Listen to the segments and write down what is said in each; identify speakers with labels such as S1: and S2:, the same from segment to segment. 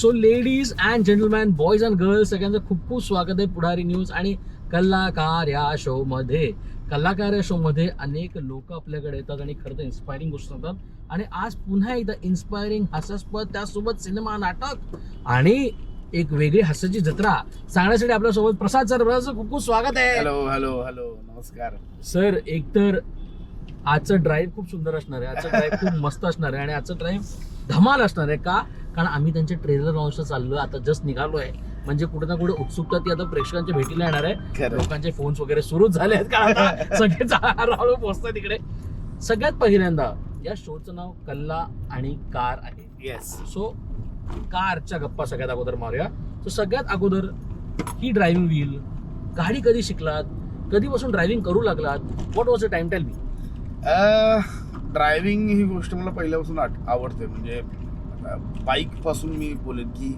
S1: So ladies and gentleman boys and girls सगळ्यांचं खूप खूप स्वागत आहे पुढारी न्यूज आणि कलाकार या शो मध्ये. कलाकार या शो मध्ये अनेक लोक आपल्याकडे येतात आणि खरं तर इन्स्पायरिंग गोष्ट सांगतात. आणि आज पुन्हा एकदा इन्स्पायरिंग हास्यास्पद त्यासोबत सिनेमा नाटक आणि एक वेगळी हास्याची जत्रा सांगण्यासाठी आपल्यासोबत प्रसाद सर प्रसाद खूप खूप स्वागत आहे.
S2: हॅलो हॅलो हॅलो नमस्कार.
S1: सर एकतर आजचं ड्राईव्ह खूप सुंदर असणार आहे. आजचं ड्राईव्ह खूप मस्त असणार आहे. आणि आजचं ड्राईव्ह धमाल असणार आहे का? कारण आम्ही त्यांचे ट्रेलर लॉन्चला चाललो आता जस्ट निघालो आहे म्हणजे कुठे ना कुठे उत्सुकता ती आता प्रेक्षकांच्या भेटीला येणार आहे. लोकांचे फोन्स वगैरे सुरूच झाले आहेत आता सगळेच हळूहळू पोहोचतात तिकडे सगळ्यात पहिल्यांदा या शोचं नाव कल्ला आणि कार आहे.
S2: येस
S1: सो कारच्या गप्पा सगळ्यात अगोदर मारूया. सो सगळ्यात अगोदर ही ड्रायव्हिंग व्हील गाडी कधी शिकलात? कधीपासून ड्रायव्हिंग करू लागलात? What was a time tell me
S2: driving ही गोष्ट मला पहिल्यापासून आठ- आवडते. म्हणजे बाईकपासून मी बोलेन की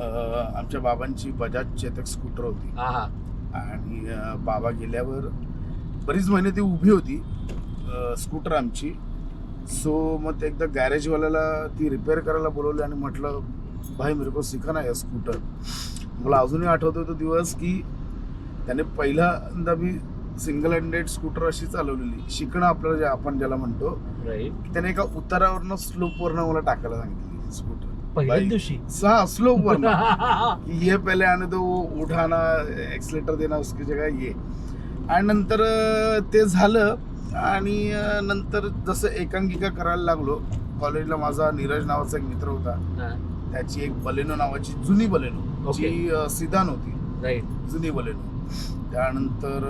S2: अं, आमच्या बाबांची बजाज चेतक स्कूटर होती. आणि बाबा गेल्यावर बरीच महिने ती उभी होती स्कूटर आमची. सो मग ते एकदा गॅरेजवाल्याला ती रिपेअर करायला बोलवली आणि म्हटलं भाई मेरे को सिखा ना या स्कूटर मला अजूनही आठवतो तो दिवस की त्याने पहिल्यांदा मी सिंगल हँडेड स्कूटर अशी चालवलेली. शिकणं आपल्याला जे आपण ज्याला म्हणतो त्याने एका उतारावरनं स्लोपवरनं मला टाकायला सांगितली स्कूटर.
S1: पहिल्याच. दिवशी?
S2: सहा स्लोपवरनं. कि ये पहले आने दो वो उठाना एक्सलेटर देना उसकी जगह ये. आणि नंतर ते झालं. आणि नंतर जसं एकांकिका करायला लागलो कॉलेजला माझा नीरज नावाचा एक मित्र होता. त्याची एक बलेनो नावाची जुनी बलेनो. जी सिदान होती. जुनी बलेनो. त्यानंतर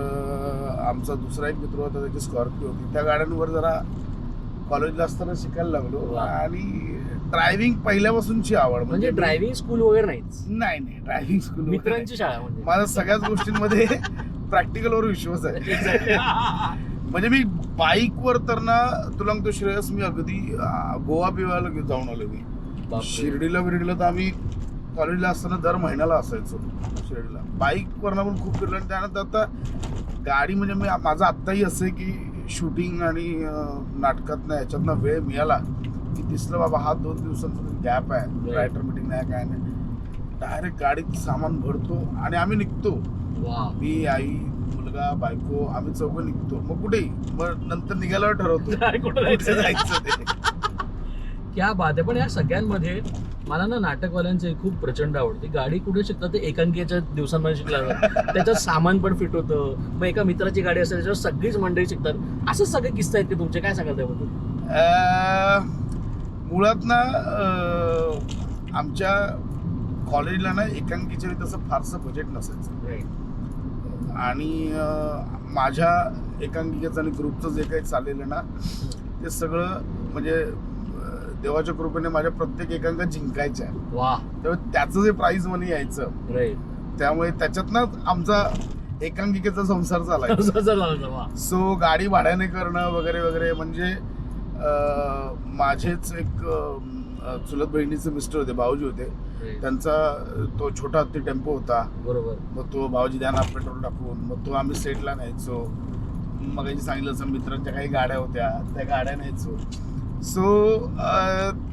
S2: आमचा दुसरा एक मित्र होता त्याची स्कॉर्पिओ होती त्या गाड्यांवर जरा कॉलेजला असताना शिकायला लागलो. आणि ड्रायव्हिंग पहिल्यापासूनची आवड
S1: म्हणजे ड्रायव्हिंग स्कूल वगैरे नाहीच
S2: नाही नाही ड्रायव्हिंग स्कूल
S1: मित्रांची शाळा म्हणजे
S2: माझा सगळ्याच गोष्टींमध्ये प्रॅक्टिकलवर विश्वास आहे. म्हणजे मी बाईकवर तर ना तुला तो श्रेयस मी अगदी गोवा बिवायला गे- जाऊन आलो मी. शिर्डीला बिर्डीला तर आम्ही कॉलेजला असताना दर महिन्याला असायचो शिर्डीला. बाईकवरनं पण खूप फिरलो आणि त्यानंतर आता गाडी म्हणजे मी माझं आत्ताही असं आहे की शूटिंग आणि नाटकातनं ह्याच्यातनं वेळ मिळाला की दिसलं बाबा हा दोन दिवसांचा गॅप आहे. रायटर मिटिंग नाही काय नाही. डायरेक्ट गाडीत सामान भरतो आणि आम्ही निघतो. मी आई मुलगा बायको आम्ही चौघं निघतो. मग कुठेही? मग नंतर निघाल्यावर ठरवतो.
S1: कुठं
S2: कुठे
S1: जायचं?
S2: जायचं ते?
S1: क्या बात आहे. पण या सगळ्यांमध्ये मला ना नाटकवाल्यांचे खूप प्रचंड आवडते. गाडी कुठे शिकतात ते एकांकीच्या दिवसांमध्ये शिकला त्याच्यात सामान पण फिट होतं. मग एका मित्राची गाडी असेल त्याच्यावर सगळीच मंडळी शिकतात. असं सगळे किस्से आहेत ते तुमचे काय सांगाल त्याबद्दल?
S2: मुळात ना आमच्या कॉलेजला ना एकांकीच्या तसं फारसं बजेट नसायचं. आणि माझ्या एकांकिकेचं आणि ग्रुपचं जे काही चाललेलं ना ते सगळं म्हणजे देवाच्या कृपेने माझ्या प्रत्येक एकांका जिंकायच्या
S1: वा.
S2: त्यामुळे त्याचं जे प्राईज मनी यायचं
S1: राईट
S2: त्यामुळे त्याच्यातनंच आमचा एकांकिकेचा संसार
S1: वा.
S2: सो गाडी भाड्याने करणं वगैरे वगैरे म्हणजे अं, माझेच एक अं, चुलत बहिणीचे मिस्टर होते भाऊजी होते. त्यांचा तो छोटा हत्ती टेम्पो होता.
S1: बरोबर.
S2: मग तो भाऊजी द्या ना पेट्रोल टाकून मग तो आम्ही सेटला न्यायचो. मग सांगितलं असं मित्रांच्या काही गाड्या होत्या त्या गाड्या न्यायचो. सो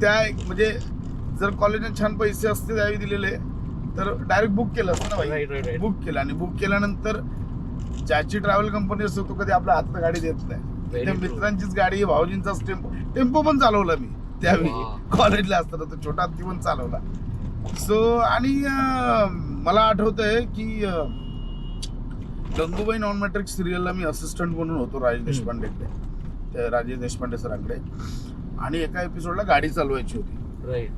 S2: त्या म्हणजे जर कॉलेजने छान पैसे असते त्यावेळी दिलेले तर डायरेक्ट बुक केलं असतं ना भाई. बुक केलं. आणि बुक केल्यानंतर ज्याची ट्रॅव्हल कंपनी असतो तो कधी आपल्या हातात गाडी देत नाही. त्या. मित्रांचीच गाडी भाऊजींचाच टेम्पो टेम्पो पण चालवला मी त्यावेळी. कॉलेजला असताना तो छोटा हत्ती पण चालवला. सो आणि मला आठवत आहे की गंगूबाई नॉन मॅट्रिक सिरियलला मी असिस्टंट म्हणून होतो राजेश देशपांडेकडे. ते राजेश देशपांडे सरांकडे. आणि एका एपिसोडला गाडी चालवायची होती.
S1: राईट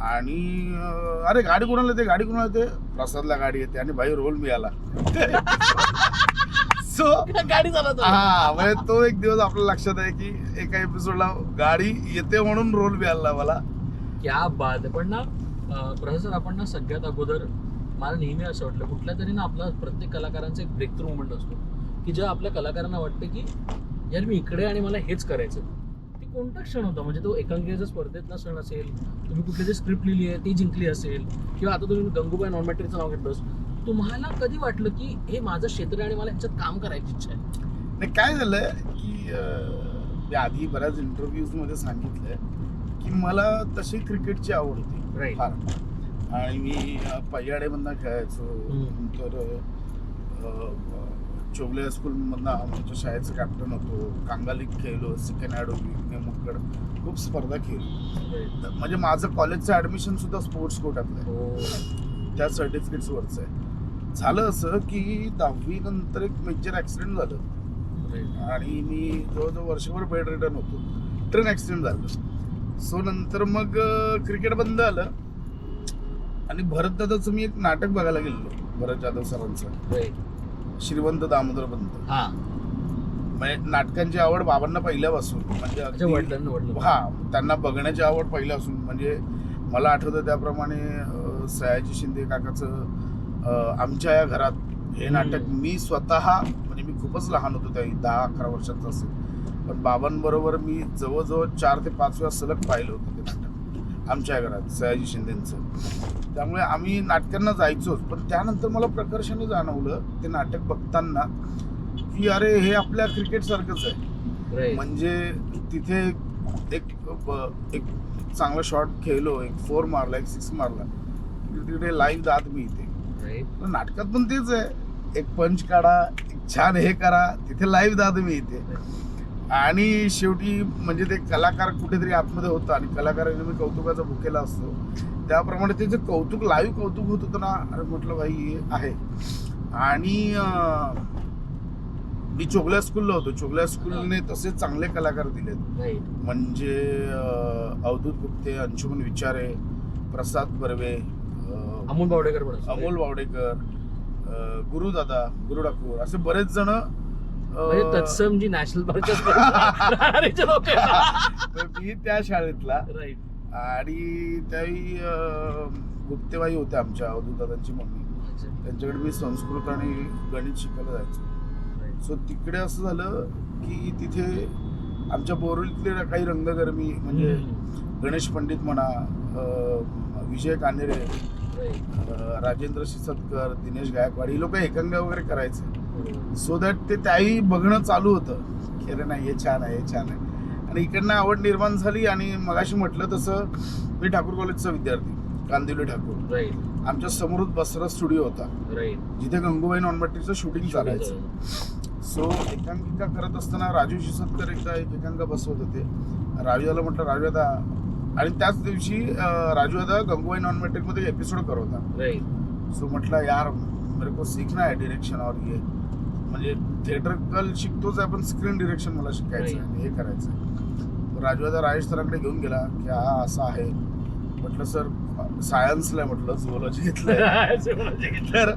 S2: आणि अं, अरे गाडी कोणाला येते गाडी कोणाला येते प्रसादला गाडी येते आणि भाई रोल मिळाला. सो
S1: गाडी चालवतो.
S2: हा म्हणजे तो एक दिवस आपल्या लक्षात आहे की एका एपिसोडला गाडी येते म्हणून रोल मिळाला मला.
S1: क्या बात आहे. पण ना अं, प्रसाद आपण ना सगळ्यात अगोदर मला नेहमी असं वाटलं कुठल्या तरी ना आपला प्रत्येक कलाकारांचा एक ब्रेक थ्रू मुवमेंट असतो. की जेव्हा आपल्या कलाकारांना वाटतं की यार मी इकडे आणि मला हेच करायचं कोणता क्षण होता म्हणजे तो एकांकिकेचा स्पर्धेतला क्षण असेल तुम्ही कुठली तरी स्क्रिप्ट लिहिली आहे ती जिंकली असेल किंवा आता तुम्ही गंगूबाई नॉन मॅट्रिकचं नाव घेतलंस तुम्हाला कधी वाटलं की हे माझं क्षेत्र आहे आणि मला ह्याच्यात काम करायची इच्छा आहे
S2: नाही काय झालं की मी आधी बऱ्याच इंटरव्ह्यूजमध्ये सांगितलंय की मला तशी क्रिकेटची आवड होती. फार आणि मी पय्याडेमधनं खेळायचो
S1: हम्म.
S2: चोबले हायस्कूलमधनं आमच्या शाळेचं कॅप्टन होतो. कांगालिक खेळलो सेकंड ॲडोबी नेमुकड खूप स्पर्धा खेळली. म्हणजे माझं कॉलेजचं ॲडमिशन सुद्धा स्पोर्ट्स कोटातलं आहे.
S1: हो
S2: त्या सर्टिफिकेट्सवरचं आहे. झालं असं की दहावी नंतर एक मेजर ॲक्सिडेंट झालं. आणि मी जवळजवळ वर्षभर बेड रिटर्न होतो. ट्रेन ॲक्सिडेंट झालं. सो नंतर मग क्रिकेट बंद आलं आणि भरत दादाचं मी एक नाटक बघायला गेलो भरत जाधव सरांचं. श्रीवंत दामोदर पंत
S1: हा.
S2: म्हणजे नाटकांची आवड बाबांना पहिल्यापासून. म्हणजे
S1: अच्छा
S2: अगदी-
S1: वडिलांना वडिलांना.
S2: हा त्यांना बघण्याची आवड पहिल्यापासून. म्हणजे मला आठवतं त्याप्रमाणे अं, सयाजी शिंदे काकाचं अं, आमच्या या घरात हे
S1: हम्म.
S2: नाटक मी स्वतः म्हणजे मी खूपच लहान होतो त्यावेळी दहा अकरा वर्षाचा असेल. पण बाबांबरोबर मी जवळजवळ चार ते पाच वेळा सलग पाहिलं होतं ते नाटक. आमच्या घरात सयाजी शिंदेचं. त्यामुळे आम्ही नाटकांना जायचोच पण त्यानंतर मला प्रकर्षाने जाणवलं ते नाटक बघताना की अरे हे आपल्या क्रिकेट सारखंच आहे. म्हणजे तिथे एक एक चांगला शॉट खेळलो एक फोर मारला एक सिक्स मारला. तिकडे लाईव्ह दात मी इथे. नाटकात पण तेच आहे. एक पंच काढा एक छान हे करा तिथे लाईव्ह दात मी इथे. आणि शेवटी म्हणजे ते कलाकार कुठेतरी आतमध्ये होतं आणि कलाकाराने मी कौतुकाचा भुकेला असतो. त्याप्रमाणे ते जे कौतुक लाईव्ह कौतुक होत होतं ना अरे म्हटलं भाई हे आहे. आणि मी चोगल्या स्कूलला होतो. चोगल्या स्कूलने तसे चांगले कलाकार दिलेत. म्हणजे अवधूत गुप्ते अंशुमन विचारे प्रसाद बर्वे
S1: अमोल बावडेकर.
S2: अमोल वावडेकर अं, गुरुदादा गुरु ठाकूर असे बरेच जण
S1: म्हणजे तत्सम जी नॅशनल पार्कच्या लोक
S2: मी त्या शाळेतला.
S1: राईट
S2: आणि अं, गुप्तेबाई होत्या आमच्या अवधूतदादांची मम्मी. त्यांच्याकडे मी संस्कृत आणि गणित शिकायला जायचो. सो तिकडे असं झालं की तिथे आमच्या बोरवलीतले काही रंगकर्मी म्हणजे गणेश पंडित म्हणा विजय कानेरे राजेंद्र शिसतकर दिनेश गायकवाड ही लोक एकांगा वगैरे करायचे. सो दॅट ते त्याही बघणं चालू होतं. की अरे नाही हे छान आहे हे छान आहे. आणि इकडनं आवड निर्माण झाली आणि मगाशी म्हटलं तसं मी ठाकूर कॉलेजचा विद्यार्थी कांदिवली ठाकूर. आमच्या समोरच बसरा स्टुडिओ होता. जिथे गंगूबाई नॉनबट्टीचं शूटिंग चालायचं. सो एकांकिका करत असताना राजू शिसतकर एकदा एक एकांका बसवत होते. राजूला म्हटलं राजू आता आणि त्याच दिवशी राजू आता गंगूबाई नॉनमध्ये एपिसोड
S1: राईट
S2: सो म्हटलं यार मेरे को सीखना है डिरेक्शन और ये. म्हणजे थिएटरकल शिकतोच आहे पण स्क्रीन डिरेक्शन मला शिकायचं आहे हे करायचं आहे राजू आता राजेश सरांकडे घेऊन गेला की हा असं आहे. म्हटलं सर सायन्सला म्हटलं झुओलॉजी घेतलंय. तर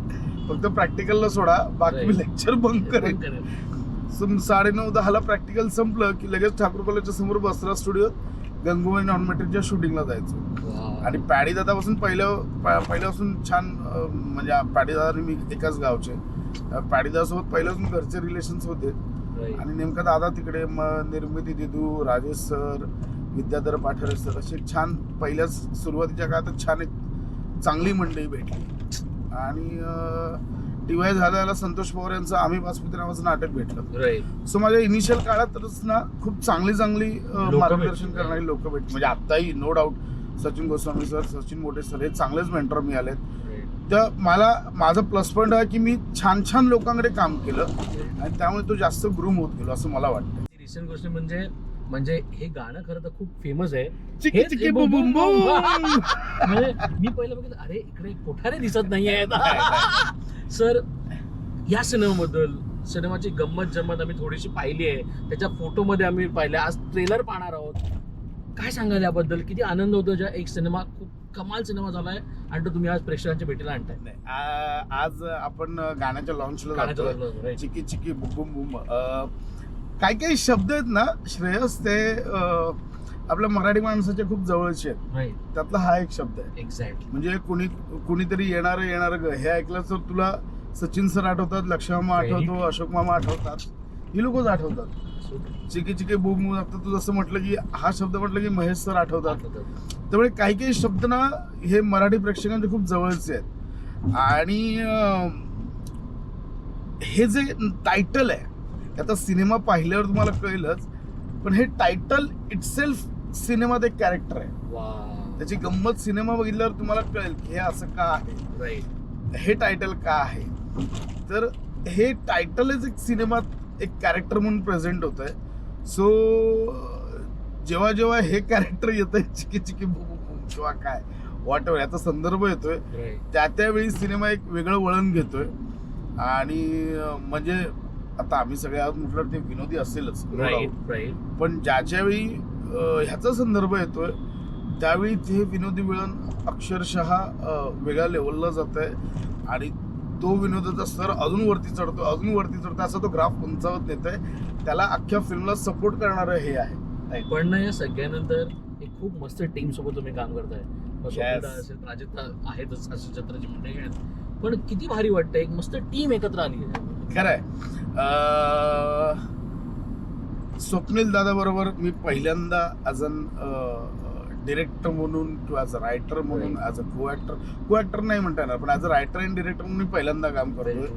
S2: फक्त प्रॅक्टिकलला सोडा बाकी. लेक्चर बंक करेन. सो साडेनऊ दहाला प्रॅक्टिकल संपलं की लगेच ठाकूर कॉलेजच्या समोर बसरा स्टुडिओत गंगूबाई नॉन मेट्रिकच्या शूटिंगला जायचो. आणि पॅडी दादापासून पहिलं प- पहिल्यापासून छान म्हणजे पॅडी दादा मी एकाच गावचे. अं, पॅडी दादासोबत पहिल्यापासून घरचे रिलेशन्स होते. आणि नेमका दादा तिकडे मग निर्मिती दिदू राजेश सर विद्याधर पाठरे सर असे छान पहिल्याच सुरुवातीच्या काळात छान एक चांगली मंडळी भेटली. आणि टी वाय झाल्याला संतोष पवार यांचं आम्ही बासमती नावाचं नाटक भेटलं. सो माझ्या इनिशियल काळातच ना खूप चांगली चांगली मार्गदर्शन. करणारी लोक भेटली. म्हणजे आत्ताही no doubt Sachin Goswami sir Sachin मोठे सर हे चांगलेच मेंटर मिळालेत. तर मला माझं प्लस पॉईंट आहे की मी छान छान लोकांकडे काम केलं आणि त्यामुळे तो जास्त ग्रूम होत गेलो असं मला वाटतं
S1: रिसेंट गोष्ट म्हणजे म्हणजे हे गाणं खरं तर खूप फेमस आहे.
S2: चिकी
S1: हेच
S2: चिकी
S1: हे
S2: बुम बुम
S1: बुम
S2: बुम.
S1: म्हणजे मी पहिलं बघितलं अरे इकडे कोठारे दिसत नाहीये. सर या सिनेमाबद्दल सिनेमाची गंमत जम्मत आम्ही थोडीशी पाहिली आहे. त्याच्या फोटोमध्ये आम्ही पाहिले आज ट्रेलर पाहणार आहोत. काय सांगाल याबद्दल? किती आनंद होतो ज्या एक सिनेमा खूप कमाल सिनेमा झालाय आणि तो तुम्ही आज प्रेक्षकांच्या भेटीला आणताय
S2: नाही, आ- आज आपण गाण्याच्या लॉन्चला
S1: गाण्याचं right.
S2: चिकी चिकी बुम बुम बुम अं, काही काही शब्द आहेत ना श्रेयस ते अं, आपल्या मराठी माणसाच्या खूप जवळचे आहेत
S1: Right.
S2: त्यातला हा एक शब्द आहे
S1: Exactly.
S2: म्हणजे कुणी कुणीतरी येणार येणार ग हे ऐकलं तर तुला सचिन सर आठवतात लक्ष्मामा
S1: Very
S2: आठवतो. अशोक मामा आठवतात ही लोकच आठवतात चिकी चिकी बुम बुम आता तू जसं म्हटलं की हा शब्द म्हटलं की महेश सर आठवतात. त्यामुळे काही काही शब्द ना हे मराठी प्रेक्षकांचे खूप जवळचे आहेत. आणि हे जे टायटल आहे आता सिनेमा पाहिल्यावर तुम्हाला कळेलच पण हे टायटल इटसेल्फ सिनेमात एक कॅरेक्टर आहे. त्याची गंमत सिनेमा बघितल्यावर तुम्हाला कळेल की हे असं का आहे. हे टायटल का आहे. तर हे टायटलच एक सिनेमात एक कॅरेक्टर म्हणून प्रेझेंट होत आहे सो जेव्हा जेव्हा हे कॅरेक्टर येत आहे चिकी चिकी किंवा काय वॉट याचा संदर्भ येतोय. त्या त्यावेळी सिनेमा एक वेगळं वळण घेतोय. आणि म्हणजे आता आम्ही सगळे आहोत म्हटलं ते विनोदी असेलच पण ज्याच्या वेळी ह्याचा संदर्भ येतोय त्यावेळी ते विनोदी वळण अक्षरशः वेगळ्या लेवलला जात आहे आणि तो विनोदाचा स्तर अजून वरती चढतो अजून वरती चढतो असा तो ग्राफ उंचावत नेत आहे त्याला अख्ख्या फिल्मला सपोर्ट करणारं हे आहे.
S1: पण ना या सगळ्यानंतर एक खूप मस्त टीम सोबत तुम्ही काम करताय. प्राजक्ता आहेतच अशी जत्राची मंडळी आहेत. पण किती भारी वाटतं एक मस्त टीम एकत्र आली आहे.
S2: खरंय. अं, स्वप्नील दादा बरोबर मी पहिल्यांदा ॲज अन डिरेक्टर म्हणून किंवा ॲज अ रायटर म्हणून as a co actor co actor नाही म्हणता येणार पण as a writer and director म्हणून मी पहिल्यांदा काम करतोय.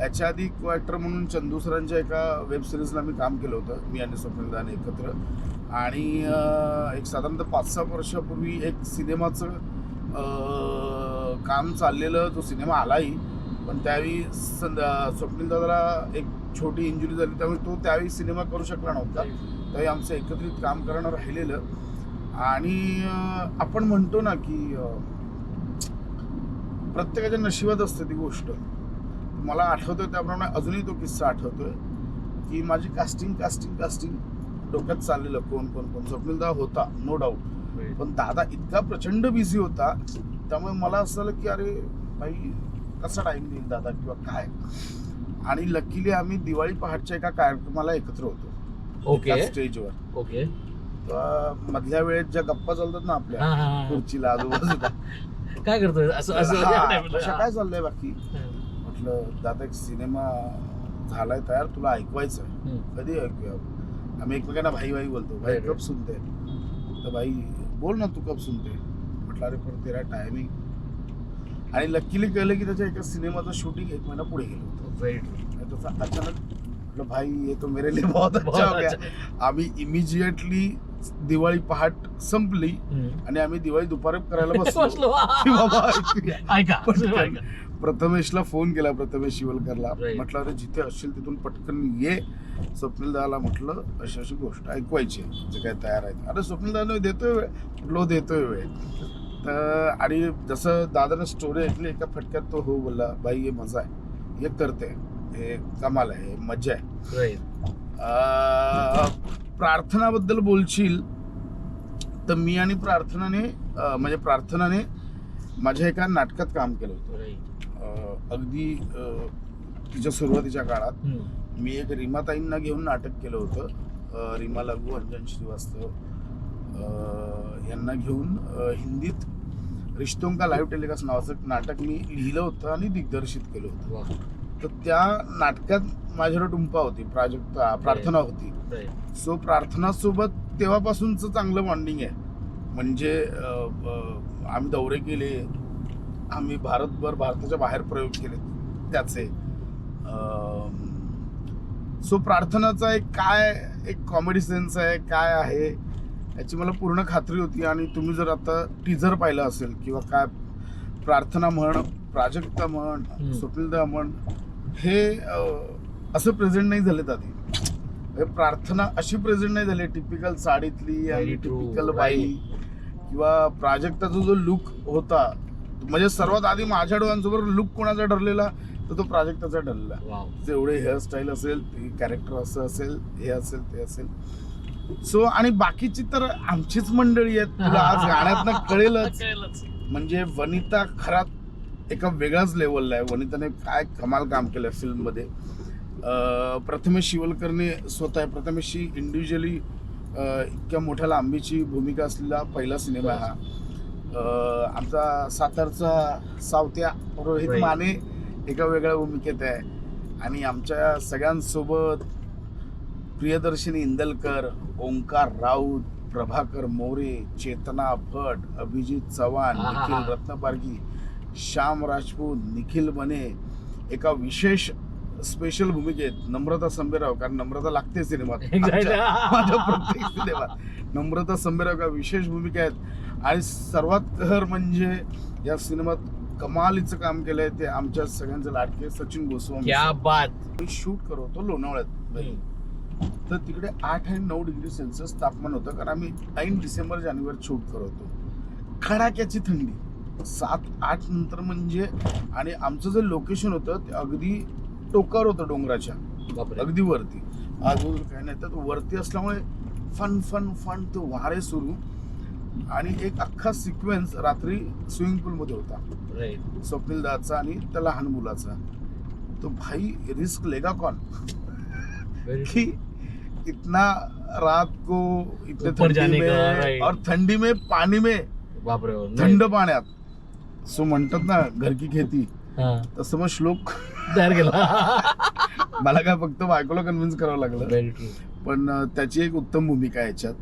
S2: याच्या आधी को ॲक्टर म्हणून चंदू सरांच्या एका वेब सिरीजला मी काम केलं होतं मी आणि स्वप्नील दाने एकत्र. आणि एक साधारणतः पाच सहा वर्षापूर्वी एक सिनेमाचं काम चाललेलं तो सिनेमा आलाही पण त्यावेळी संद स्वप्नील दादाला एक छोटी इंजुरी झाली त्यामुळे तो त्यावेळी सिनेमा करू शकला नव्हता. त्यावेळी आमचं एकत्रित काम करणं राहिलेलं. आणि आपण म्हणतो ना की प्रत्येकाच्या नशिबात असते ती गोष्ट. मला आठवतोय त्याप्रमाणे अजूनही तो किस्सा आठवतोय की माझी कास्टिंग कास्टिंग कास्टिंग डोक्यात चाललेलं कोण कोण कोण. स्वप्नीलदा होता नो डाऊट पण दादा इतका प्रचंड बिझी होता त्यामुळे मला असं झालं की अरे भाई कसा टाइम देईल दादा किंवा काय? आणि लकीली आम्ही दिवाळी पहाटच्या एका कार्यक्रमाला एकत्र होतो.
S1: ओके
S2: स्टेजवर
S1: ओके
S2: मधल्या वेळेत ज्या गप्पा चालतात ना आपल्या
S1: हा, हा, हा.
S2: खुर्चीला आजूबाजूला
S1: काय करतोय असं
S2: हा,
S1: ला.
S2: काय चाललंय बाकी
S1: हा.
S2: म्हटलं दादा एक सिनेमा झालाय तयार तुला ऐकवायचं आहे. कधी ऐकूया आम्ही एकमेकांना भाई भाई बोलतो भाई कब
S1: right.
S2: सुनते तर भाई बोल ना तू कब सुनते म्हटलं अरे पण तेरा टायमिंग आणि लकीली कळलं की त्याच्या एका सिनेमाचं शूटिंग एक महिना पुढे गेलं होतं
S1: Right.
S2: आणि त्याचा अचानक म्हटलं भाई ये तो मेरे लिए बहुत अच्छा हो
S1: बहुत
S2: गया
S1: अच्छा.
S2: आम्ही इमिजिएटली दिवाळी पहाट संपली. आणि आम्ही दिवाळी दुपारी करायला बसलो. की बाबा.
S1: ऐका.
S2: प्रथमेशला फोन केला प्रथमेश शिवलकरला. म्हटलं अरे जिथे असशील तिथून पटकन ये. स्वप्नील दादाला म्हटलं अशी अशी गोष्ट ऐकवायची जे काय तयार आहेत. अरे स्वप्नील दादा देतोय वेळ. म्हटलं "हो, देतोय वेळ. तर आणि जसं दादानं स्टोरी ऐकली एका फटक्यात तो हो बोलला बाई हे मजा आहे. हे करते. हे कमाल आहे. हे मजा आहे. प्रार्थनाबद्दल बोलशील तर मी आणि प्रार्थनाने म्हणजे प्रार्थनाने माझ्या एका नाटकात काम केलं होतं अगदी तिच्या सुरुवातीच्या काळात. मी एक रीमाताईंना घेऊन नाटक केलं होतं रीमा लागू अंजन श्रीवास्तव यांना घेऊन हिंदीत रिश्तों का लाईव्ह टेलिकास्ट नावाचं नाटक मी लिहिलं होतं आणि दिग्दर्शित केलं होतं. तर त्या नाटकात माझ्यावर टुंपा होती प्राजक्ता प्रार्थना होती. सो प्रार्थनासोबत तेव्हापासूनचं चांगलं बॉन्डिंग आहे. म्हणजे आम्ही दौरे केले आम्ही भारतभर भारताच्या बाहेर प्रयोग केले त्याचे. सो प्रार्थनाचा एक काय एक कॉमेडी सेन्स आहे काय आहे याची मला पूर्ण खात्री होती. आणि तुम्ही जर आता टीजर पाहिलं असेल किंवा काय प्रार्थना म्हण प्राजक्ता म्हण
S1: हम्म.
S2: स्वप्नीलदा म्हण हे असं प्रेझेंट नाही झालेत आधी. हे प्रार्थना अशी प्रेझेंट नाही झाली टिपिकल साडीतली आणि टिपिकल बाई. किंवा प्राजक्ताचा जो लुक होता म्हणजे सर्वात आधी माझ्या डोळ्यांसमोर लुक कोणाचा ठरलेला तर तो प्राजक्ताचा ठरलेला. जेवढे हेअरस्टाईल असेल कॅरेक्टर असं असेल हे असेल ते असेल. सो आणि बाकीची तर आमचीच मंडळी आहेत. तुला आज गाण्यातनं कळेलच. म्हणजे वनिता खरात एका वेगळ्याच लेवलला आहे. वनिताने काय कमाल काम केलं फिल्ममध्ये अं, प्रथमेश शिवलकरने स्वतः प्रथमेशची इंडिव्हिज्युअली इतक्या मोठ्या लांबीची भूमिका असलेला पहिला सिनेमा हा आमचा सातारचा सावत्या रोहित. माने एका वेगळ्या भूमिकेत आहे आणि आमच्या सगळ्यांसोबत प्रियदर्शनी इंदलकर ओंकार राऊत प्रभाकर मोरे चेतना भट अभिजित चव्हाण. निखिल रत्नपारगी श्याम राजपूत निखिल बने एका विशेष स्पेशल भूमिकेत नम्रता संबेराव कारण नम्रता लागते सिनेमात. माझ्या प्रत्येक सिनेमात. नम्रता संबेराव का विशेष भूमिका आहेत. आणि सर्वात कहर म्हणजे या सिनेमात कमालीचं काम केलंय ते आमच्या सगळ्यांचे लाडके सचिन गोस्वामी
S1: क्या बात.
S2: मी शूट करत होतो लोणावळ्यात. तर तिकडे आठ आणि नऊ डिग्री सेल्सिअस तापमान होतं कारण आम्ही ऐन डिसेंबर जानेवारी शूट करत होतो. खडाक्याची थंडी. सात आठ नंतर म्हणजे आणि आमचं जे लोकेशन होतं ते अगदी टोकावर होतं डोंगराच्या. अगदी वरती. आजूबाजूला काही नाही. तर वरती असल्यामुळे फन फन फन ते वारे सुरू. आणि एक अख्खा सिक्वेन्स रात्री स्विमिंग पूलमध्ये होता.
S1: राईट
S2: स्वप्नील दाचा आणि त्या लहान मुलाचा. तो भाई रिस्क लेगा कौन कि इतना रात को इतने
S1: जाने
S2: में. और ठंडी में पानी में. थंड पाण्यात. सो म्हणतात ना घर की खेती. तसं मग श्लोक
S1: तयार केला.
S2: मला काय फक्त बायकोला कन्व्हिन्स करावं लागलं. पण त्याची एक उत्तम भूमिका आहे याच्यात.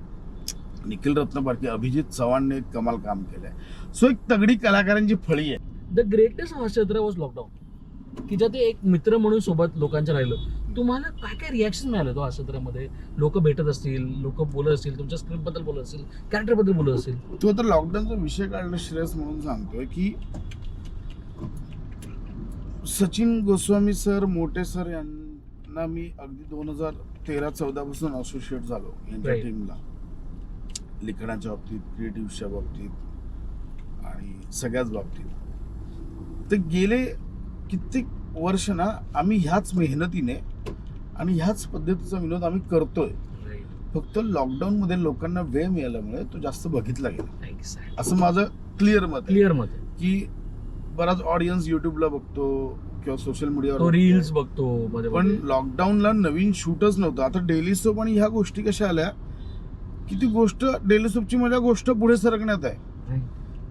S2: निखिल रत्नपारखे अभिजित चव्हाणने एक कमाल काम केलंय. सो एक तगडी कलाकारांची फळी आहे.
S1: द ग्रेटेस्ट हास्यचित्र वॉज लॉकडाऊन की ज्यात एक मित्र म्हणून सोबत लोकांच्या राहिलं. तुम्हाला काय काय रिॲक्शन मिळालं तो हास्यचित्रामध्ये लोक भेटत असतील लोक बोलत असतील तुमच्या स्क्रिप्टबद्दल बोलत असतील कॅरेक्टरबद्दल बोलत असतील?
S2: तो तर लॉकडाऊनचा विषय काढला श्रेयस म्हणून सांगतोय की सचिन गोस्वामी सर मोठे सर यांना मी अगदी दोन हजार तेरा चौदा पासून असोसिएट झालो यांच्या
S1: Right.
S2: टीमला लिखाणाच्या बाबतीत क्रिएटिव्हच्या बाबतीत आणि सगळ्याच बाबतीत. तर गेले कित्येक वर्ष ना आम्ही ह्याच मेहनतीने आणि ह्याच पद्धतीचा विनोद आम्ही करतोय. फक्त लॉकडाऊनमध्ये लोकांना वेळ मिळाल्यामुळे तो जास्त बघितला गेला. असं माझं क्लिअर मत आहे.
S1: क्लिअर मत आहे.
S2: की बराच ऑडियन्स युट्यूबला बघतो किंवा सोशल
S1: तो
S2: मीडियावर
S1: रील्स बघतो मध्ये
S2: पण. लॉकडाऊनला नवीन शूटच नव्हतं आता डेली सोप आणि ह्या गोष्टी कशा आल्या की ती गोष्ट डेली सोपची माझ्या गोष्ट पुढे सरकण्यात आहे.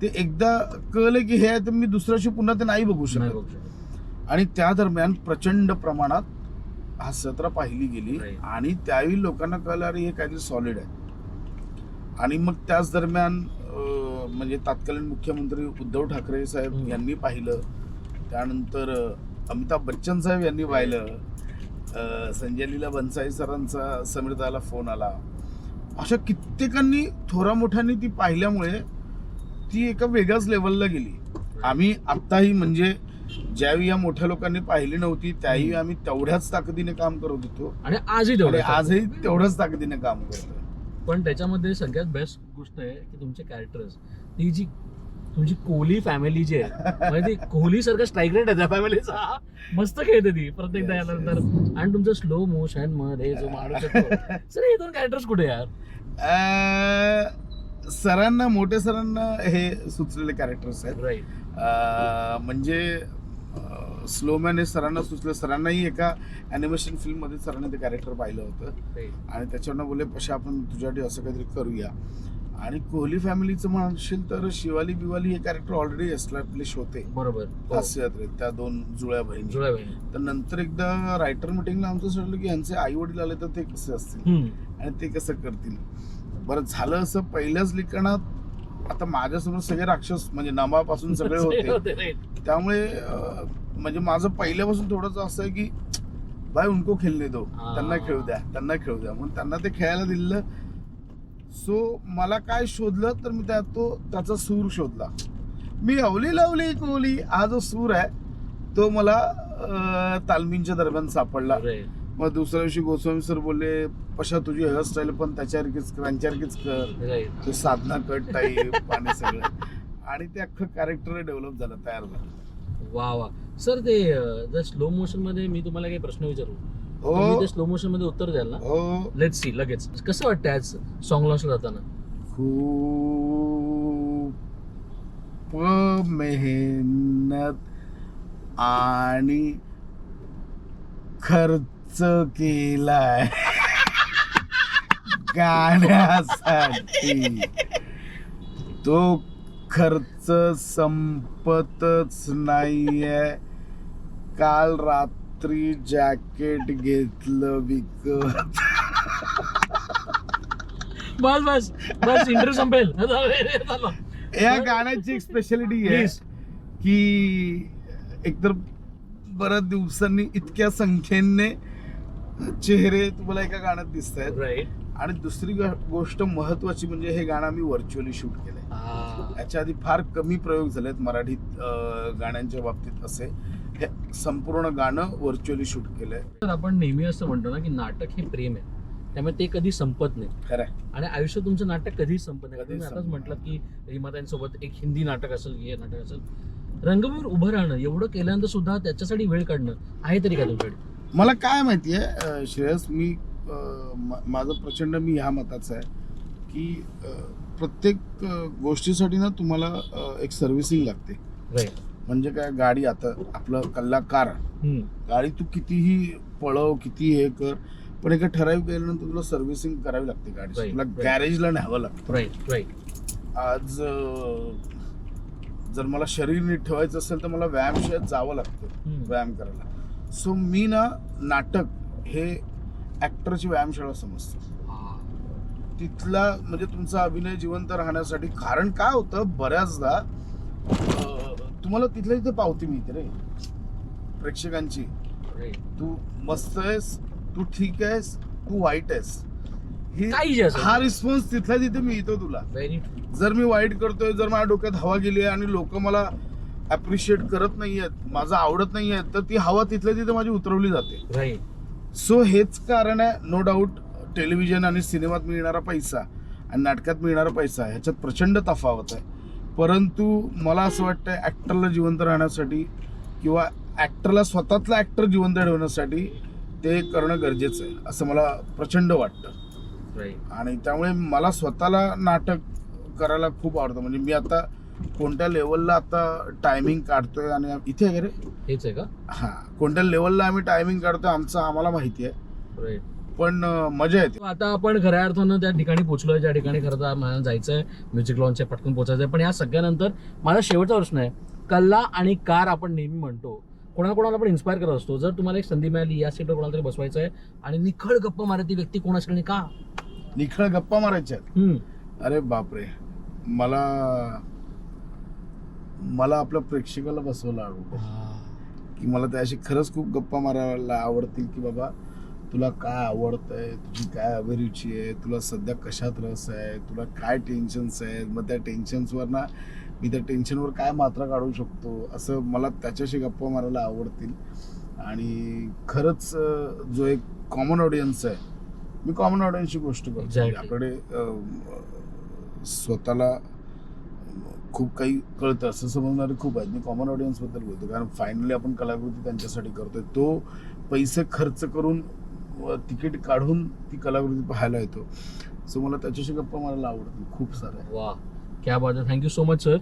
S2: ते एकदा कळलं की हे आहे तर मी दुसऱ्याशी पुन्हा ते नाही बघू
S1: नाही
S2: शकत
S1: बघू शकत.
S2: आणि त्या दरम्यान प्रचंड प्रमाणात हास्यत्रा पाहिली गेली
S1: Right.
S2: आणि त्यावेळी लोकांना कळलं अरे हे काहीतरी सॉलिड आहे आणि मग त्याच दरम्यान म्हणजे तत्कालीन मुख्यमंत्री उद्धव ठाकरे साहेब. यांनी पाहिलं. त्यानंतर अमिताभ बच्चन साहेब यांनी पाहिलं. संजय लीला भन्साळी सरांचा समीरदाला फोन आला. अशा कित्येकांनी थोरा मोठ्यांनी ती पाहिल्यामुळे ती एका वेगळ्याच लेवलला गेली. आम्ही आत्ताही म्हणजे ज्यावेळी या मोठ्या लोकांनी पाहिली नव्हती त्यावेळी आम्ही तेवढ्याच ताकदीने काम करत होतो.
S1: आणि आजही
S2: आजही तेवढ्याच ताकदीने काम करतो
S1: पण त्याच्यामध्ये सगळ्यात बेस्ट गोष्ट आहे की तुमचे कॅरेक्टर्स ती जी तुमची कोहली फॅमिली जी आहे म्हणजे ती कोहली सारखं स्ट्राईक रेट आहे त्या फॅमिलीचा मस्त खेळते ती प्रत्येकदा
S2: Yes,
S1: यानंतर. आणि तुमचं स्लो मोशनमध्ये जो माणूस सर हे दोन कॅरेक्टर्स कुठे यार?
S2: सरांना मोठ्या सरांना हे सुचलेले कॅरेक्टर्स आहेत.
S1: राईट
S2: म्हणजे स्लोमॅन हे सरांना सुचलं. सरांनाही एका अॅनिमेशन फिल्ममध्ये सरांनी ते कॅरेक्टर पाहिलं होतं. आणि त्याच्यावरनं बोलले पशा आपण तुझ्यासाठी असं काहीतरी करूया. आणि कोहली फॅमिलीचं म्हणशील तर शिवाली बिवाली हे कॅरेक्टर ऑलरेडी एस्टॅब्लिश होते.
S1: बरोबर. हो.
S2: हास्यात्रेत त्या दोन जुळ्या बहिणी.
S1: जुळ्या बहिणी.
S2: तर नंतर एकदा रायटर मिटिंगला आमचं ठरलं की यांचे आई वडील आले तर ते कसे असतील. आणि ते कसं करतील? बरं झालं असं पहिल्याच लिखाणात आता माझ्यासमोर सगळे राक्षस म्हणजे नामापासून सगळे होते. त्यामुळे म्हणजे माझं पहिल्यापासून थोडंसं असं आहे की भाई उनको खेळणे दो. त्यांना खेळू द्या त्यांना खेळू द्या. म्हणून त्यांना ते खेळायला दिलं. सो मला काय शोधलं तर मी त्यात तो त्याचा सूर शोधला. मी अवली लावली कोहली हा जो सूर आहे तो मला तालमींच्या दरम्यान सापडला. मग दुसऱ्या दिवशी गोस्वामी सर बोलले पशा तुझी हेअरस्टाईल पण त्याच्यासारखीच त्यांच्यासारखीच कर. ते साधना कट टाईप आणि सगळं. आणि ते अख्खं कॅरेक्टर डेव्हलप झालं तयार झालं.
S1: वा वा. सर ते जर स्लो मोशनमध्ये मी तुम्हाला काही प्रश्न विचारू.
S2: हो.
S1: ते स्लो मोशनमध्ये उत्तर द्याल ना?
S2: हो.
S1: लेट सी लगेच. कसं वाटतं आज सॉंग लॉन्चला जाताना?
S2: खूप मेहनत आणि खर्च केलाय गाण्यासाठी तो खर्च संपतच नाहीये काल रात्री जॅकेट घेतलं विकत
S1: बस बस बस इंटरव्ह्यू संपेल.
S2: या गाण्याची एक स्पेशालिटी आहे. की एकतर बऱ्याच दिवसांनी इतक्या संख्येने चेहरे तुम्हाला एका गाण्यात दिसत आहेत. आणि दुसरी गोष्ट महत्वाची म्हणजे हे गाणं मी व्हर्च्युअली शूट केलंय. याच्या आधी फार कमी प्रयोग झालेत मराठीत गाण्यांच्या बाबतीत असे. हे संपूर्ण गाणं व्हर्च्युअली शूट केलंय.
S1: तर आपण नेहमी असं म्हणतो ना की नाटक हे प्रेम आहे. त्यामुळे ते कधी संपत नाही.
S2: खरंय
S1: आणि आयुष्य तुमचं नाटक कधीच संपत नाही. तुम्ही आताच म्हटलं की रीमाताईंसोबत एक हिंदी नाटक असेल हे नाटक असेल. रंगभूमीवर उभं राहणं एवढं केल्यानंतर सुद्धा त्याच्यासाठी वेळ काढणं आहे तरी का तुमच्याकडे?
S2: मला काय माहितीये अं, श्रेयस मी माझं प्रचंड मी ह्या मताचं आहे की प्रत्येक गोष्टीसाठी ना तुम्हाला एक सर्व्हिसिंग लागते. म्हणजे काय गाडी आता आपलं कल्ला कार गाडी तू कितीही पळव किती हे कर पण एका ठराविक गेल्यानंतर तुला सर्व्हिसिंग करावी लागते गाडी. तुला. गॅरेजला न्यावं लागतं. आज जर मला शरीर नीट ठेवायचं असेल तर मला व्यायामशाळेत जावं लागतं. व्यायाम करायला. सो मी ना नाटक हे ऍक्टरची व्यायामशाळा समजतो. तिथला म्हणजे तुमचा अभिनय जिवंत राहण्यासाठी कारण काय होतं? बऱ्याचदा तुम्हाला तिथल्या तिथे पावती मिळते रे. प्रेक्षकांची. तू मस्त आहेस तू ठीक आहेस तू वाईट आहेस. ही हा रिस्पॉन्स तिथल्या तिथे मिळतो तुला. जर मी वाईट करतोय जर माझ्या डोक्यात हवा गेली आणि लोक मला अप्रिशिएट करत नाहीयेत माझं आवडत नाहीये तर ती हवा तिथल्या तिथे माझी उतरवली जाते.
S1: राईट
S2: सो हेच कारण आहे नो डाऊट टेलिव्हिजन आणि सिनेमात मिळणारा पैसा आणि नाटकात मिळणारा पैसा ह्याच्यात प्रचंड तफावत आहे. परंतु मला असं वाटतं ॲक्टरला जिवंत राहण्यासाठी किंवा ॲक्टरला स्वतःतला ॲक्टर जिवंत ठेवण्यासाठी ते करणं गरजेचं आहे असं मला प्रचंड वाटतं.
S1: राईट
S2: आणि त्यामुळे मला स्वतःला नाटक करायला खूप आवडतं. म्हणजे मी आता कोणत्या लेवलला आता टायमिंग काढतोय आणि इथे आहे का रे?
S1: हेच आहे का?
S2: हां कोणत्या लेवलला आम्ही टायमिंग काढतोय आमचं आम्हाला माहिती आहे. पण अं, मजा येते.
S1: आता आपण खऱ्या अर्थानं त्या ठिकाणी पोहोचलोय ज्या ठिकाणी खरं तर मला जायचंय म्युझिक लॉन्च आहे पटकन पोहोचायचं आहे पण या सगळ्यानंतर माझा शेवटचा प्रश्न आहे कल्ला आणि कार आपण नेहमी म्हणतो. कोणाला कोणाला आपण इन्स्पायर करत असतो. जर तुम्हाला एक संधी मिळाली या सीटवर कोणाला तरी बसवायचं आहे आणि निखळ गप्पा मारत ती व्यक्ती कोण असेल आणि का?
S2: निखळ गप्पा मारायच्या आहेत.
S1: हम्म.
S2: अरे बापरे. मला मला आपल्या प्रेक्षकाला बसवलं आवडतं. की मला त्याशी खरंच खूप गप्पा मारायला आवडतील की बाबा तुला काय आवडतंय? तुझी काय अभिरुची आहे? तुला सध्या कशात रस आहे? तुला काय टेन्शन्स आहेत? मग त्या टेन्शन्सवर ना मी त्या टेन्शनवर काय मात्रा काढू शकतो? असं मला त्याच्याशी गप्पा मारायला आवडतील. आणि खरंच जो एक कॉमन ऑडियन्स आहे मी कॉमन ऑडियन्सची गोष्ट करतो. आपल्याकडे स्वतःला खूप काही कळतं. असं समजणारे खूप आहेत. मी कॉमन ऑडियन्सबद्दल बोलतो. कारण फायनली आपण कलाकृती त्यांच्यासाठी करतोय. तो पैसे खर्च करून तिकीट काढून ती कलाकृती पाहायला येतो. सो मला त्याच्याशी गप्पा मारायला आवडते. खूप साऱ्या
S1: वा क्या बात आहे. Thank you so much sir